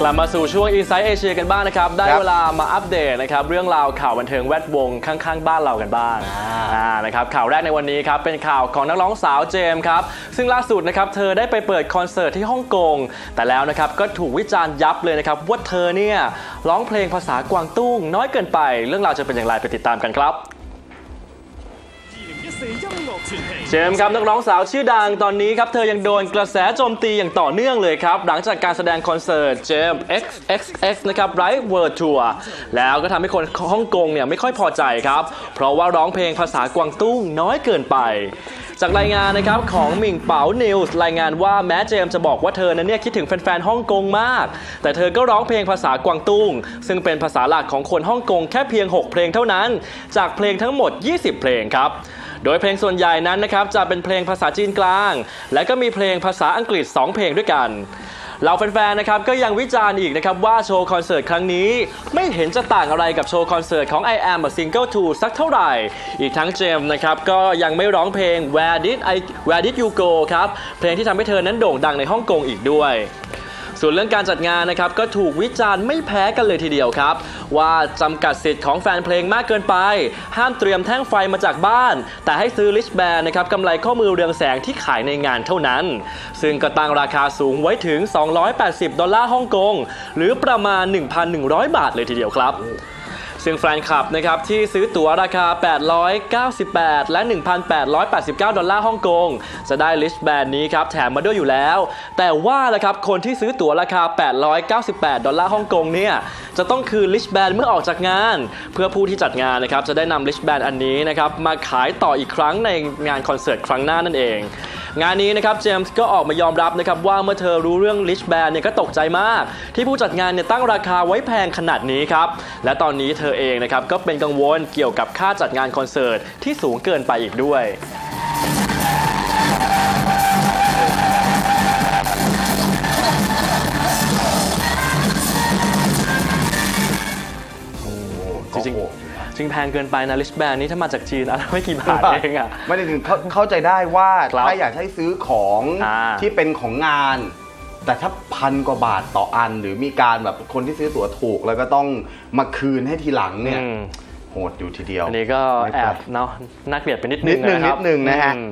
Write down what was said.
กลับมาสู่ช่วง Inside Asia กันบ้างนะครับ ได้ครับเวลามาอัปเดตนะครับเรื่องราวข่าวบันเทิงแวดวงข้างๆ บ้านเรากันบ้างอ่าอ่านะครับข่าวแรกในวันนี้ครับเป็นข่าวของนักร้องสาวเจมส์ครับซึ่งล่าสุดนะครับเธอได้ไปเปิดคอนเสิร์ตที่ฮ่องกง แต่แล้วนะครับก็ถูกวิจารณ์ยับเลยนะครับว่าเธอเนี่ยร้องเพลงภาษากวางตุ้งน้อยเกินไป เรื่องราวจะเป็นอย่างไรไปติดตามกันครับ เจมส์ครับนักร้องสาวชื่อดังตอนนี้ครับเธอยังโดนกระแสโจมตีอย่างต่อเนื่องเลยครับ หลังจากการแสดงคอนเสิร์ตเจมส์ XXX นะครับ Right World Tour แล้วก็ทำให้คนฮ่องกงเนี่ยไม่ค่อยพอใจครับ เพราะว่าร้องเพลงภาษากวางตุ้งน้อยเกินไป จากรายงานนะครับของหมิงเป๋านิวส์รายงานว่าแม้เจมส์จะบอกว่าเธอนั้นเนี่ยคิดถึงแฟนๆฮ่องกงมาก แต่เธอก็ร้องเพลงภาษากวางตุ้ง ซึ่งเป็นภาษาหลักของคนฮ่องกงแค่เพียง 6 เพลงเท่านั้น จากเพลงทั้งหมด 20 เพลงครับ ดยเพลงส่วนใหญ่นั้นนะครับจะเป็นเพลงภาษาจีนกลาง และก็มีเพลงภาษาอังกฤษ 2 เพลงด้วยกันเราแฟนๆ นะครับก็ยังวิจารณ์อีกนะครับว่าโชว์คอนเสิร์ตครั้งนี้ ไม่เห็นจะต่างอะไรกับโชว์คอนเสิร์ตของ I Am a Single 2สักเท่าไหร่ อีกทั้งเจมส์นะครับก็ยังไม่ร้องเพลง Where Did I Where Did You Go ครับ เพลงที่ทำให้เธอนั้นโด่งดังในฮ่องกงอีกด้วย ส่วนเรื่องการจัดงานนะครับก็ถูกวิจารณ์ไม่แพ้กันเลยทีเดียวครับ ว่าจำกัดสิทธิ์ของแฟนเพลงมากเกินไป ห้ามเตรียมแท่งไฟมาจากบ้าน แต่ให้ซื้อลิชแบนนะครับกำไรข้อมือเรืองแสงที่ขายในงานเท่านั้น ซึ่งก็ตั้งราคาสูงไว้ถึง 280 ดอลลาร์ฮ่องกง หรือประมาณ 1,100 บาทเลยทีเดียวครับ ซึ่งแฟนคลับนะครับที่ซื้อตั๋วราคา 898 และ 1,889 ดอลลาร์ฮ่องกง จะได้ลิสต์แบนนี้ครับแถมมาด้วยอยู่แล้ว แต่ว่าละครับคนที่ซื้อตั๋วราคา 898 ดอลลาร์ฮ่องกงเนี่ยจะต้องคืนลิสต์แบนเมื่อออกจากงาน เพื่อผู้ที่จัดงานนะครับจะได้นำลิสต์แบนอันนี้นะครับมาขายต่ออีกครั้งในงานคอนเสิร์ตครั้งหน้านั่นเอง งานนี้นะครับเจมส์ก็ออกมายอมรับนะครับว่าเมื่อเธอรู้เรื่องลิชแบนเนี่ยก็ตกใจมาก ที่ผู้จัดงานเนี่ยตั้งราคาไว้แพงขนาดนี้ครับและตอนนี้เธอเองนะครับก็เป็นกังวลเกี่ยวกับค่าจัดงานคอนเสิร์ตที่สูงเกินไปอีกด้วยจริงๆ จริงแพงเกินไปนะลิชแบนนี่ถ้ามาจากจีนอะไรไม่กี่บาทเองอะไม่ได้ถึงเข้าเข้าใจได้ว่าครับถ้าอยากให้ซื้อของอ่า ที่เป็นของงาน แต่ถ้าพันกว่าบาทต่ออัน หรือมีการแบบคนที่ซื้อตั๋วถูก แล้วก็ต้องมาคืนให้ทีหลังเนี่ยอืมโหดอยู่ทีเดียวอันนี้ก็ไม่แอแปลบก เนาะน่าเกลียดไปนิดนึนิงดนึงนะครับนิดนึงนะฮะ อืม